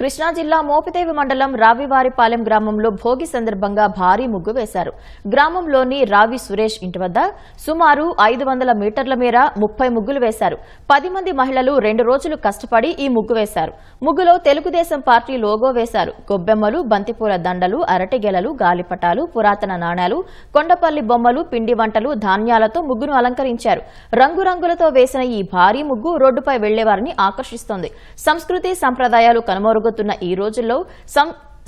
కృష్ణా జిల్లా మోపిదేవి మండలం రావివారిపాలెం గ్రామంలో భోగి సందర్భంగా భారీ ముగ్గు వేశారు. గ్రామంలోని రావి సురేష్ ఇంటి వద్ద సుమారు ఐదు వందల మీటర్ల మేర ముప్పై ముగ్గులు వేశారు. పది మంది మహిళలు రెండు రోజులు కష్టపడి ఈ ముగ్గు వేశారు. ముగ్గులో తెలుగుదేశం పార్టీ లోగో వేశారు. గొబ్బెమ్మలు బంతిపూల దండలు అరటిగెలలు గాలిపటాలు పురాతన నాణాలు కొండపల్లి బొమ్మలు పిండి వంటలు ధాన్యాలతో ముగ్గును అలంకరించారు. రంగురంగులతో వేసిన ఈ భారీ ముగ్గు రోడ్డుపై వెళ్ళేవారిని ఆకర్షిస్తోంది. సంస్కృతి సంప్రదాయాలు జరగబోతున్న ఈ రోజుల్లో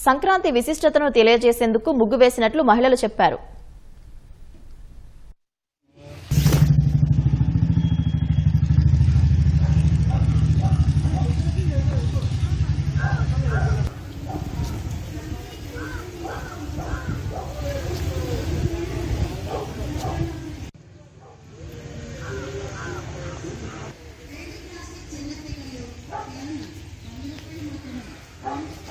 సంక్రాంతి విశిష్టతను తెలియజేసేందుకు ముగ్గు వేసినట్లు మహిళలు చెప్పారు. 있어?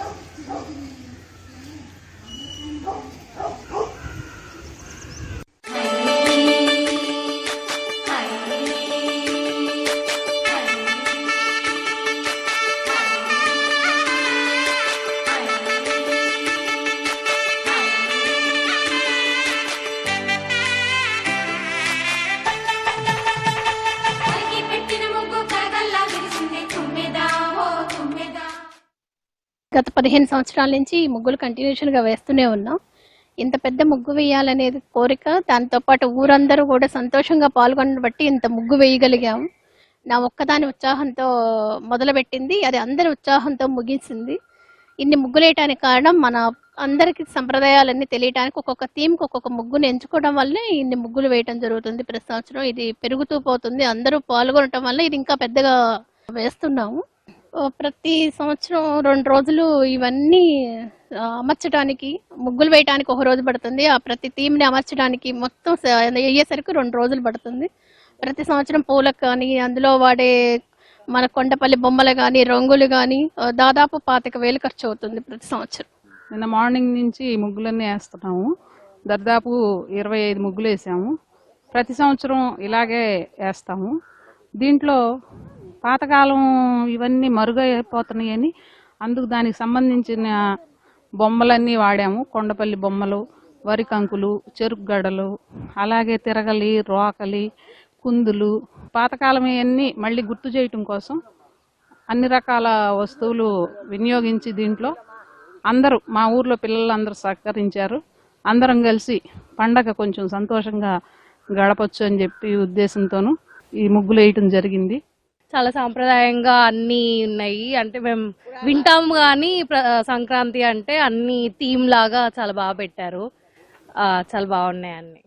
గత పదిహేను సంవత్సరాల నుంచి ఈ ముగ్గులు కంటిన్యూషన్గా వేస్తూనే ఉన్నాం. ఇంత పెద్ద ముగ్గు వేయాలనేది కోరిక దాంతోపాటు ఊరందరూ కూడా సంతోషంగా పాల్గొనడం బట్టి ఇంత ముగ్గు వేయగలిగాం. నా ఒక్కదాని ఉత్సాహంతో మొదలుపెట్టింది అది అందరి ఉత్సాహంతో ముగిసింది. ఇన్ని ముగ్గులేయటానికి కారణం మన అందరికి సంప్రదాయాలన్నీ తెలియటానికి ఒక్కొక్క థీమ్కి ఒక్కొక్క ముగ్గును ఎంచుకోవడం వల్లే ఇన్ని ముగ్గులు వేయటం జరుగుతుంది ప్రతి సంవత్సరం. ఇది పెరుగుతూ పోతుంది అందరూ పాల్గొనటం వల్ల ఇది ఇంకా పెద్దగా వేస్తున్నాము. ప్రతి సంవత్సరం రెండు రోజులు ఇవన్నీ అమర్చడానికి ముగ్గులు వేయడానికి ఒక రోజు పడుతుంది. ఆ ప్రతి థీమ్ని అమర్చడానికి మొత్తం అయ్యేసరికి రెండు రోజులు పడుతుంది. ప్రతి సంవత్సరం పూలకు కానీ అందులో వాడే మన కొండపల్లి బొమ్మలు కానీ రంగులు కానీ దాదాపు పాతిక వేలు ఖర్చు అవుతుంది ప్రతి సంవత్సరం. నిన్న మార్నింగ్ నుంచి ముగ్గులన్నీ వేస్తున్నాము. దాదాపు ఇరవై ఐదు ముగ్గులు వేసాము. ప్రతి సంవత్సరం ఇలాగే వేస్తాము. దీంట్లో పాతకాలం ఇవన్నీ మరుగైపోతున్నాయని అందుకు దానికి సంబంధించిన బొమ్మలన్నీ వాడాము. కొండపల్లి బొమ్మలు వరి కంకులు చెరుకు గడలు అలాగే తిరగలి రోకలి కుందులు పాతకాలం ఇవన్నీ మళ్ళీ గుర్తు చేయటం కోసం అన్ని రకాల వస్తువులు వినియోగించి దీంట్లో అందరూ మా ఊర్లో పిల్లలందరూ సహకరించారు. అందరం కలిసి పండగ కొంచెం సంతోషంగా గడపచ్చు అని చెప్పి ఉద్దేశంతోనూ ఈ ముగ్గులు వేయటం జరిగింది. చాలా సాంప్రదాయంగా అన్నీ ఉన్నాయి. అంటే మేము వింటాము కానీ సంక్రాంతి అంటే అన్ని థీమ్ లాగా చాలా బాగా పెట్టారు. చాలా బాగున్నాయి అన్ని.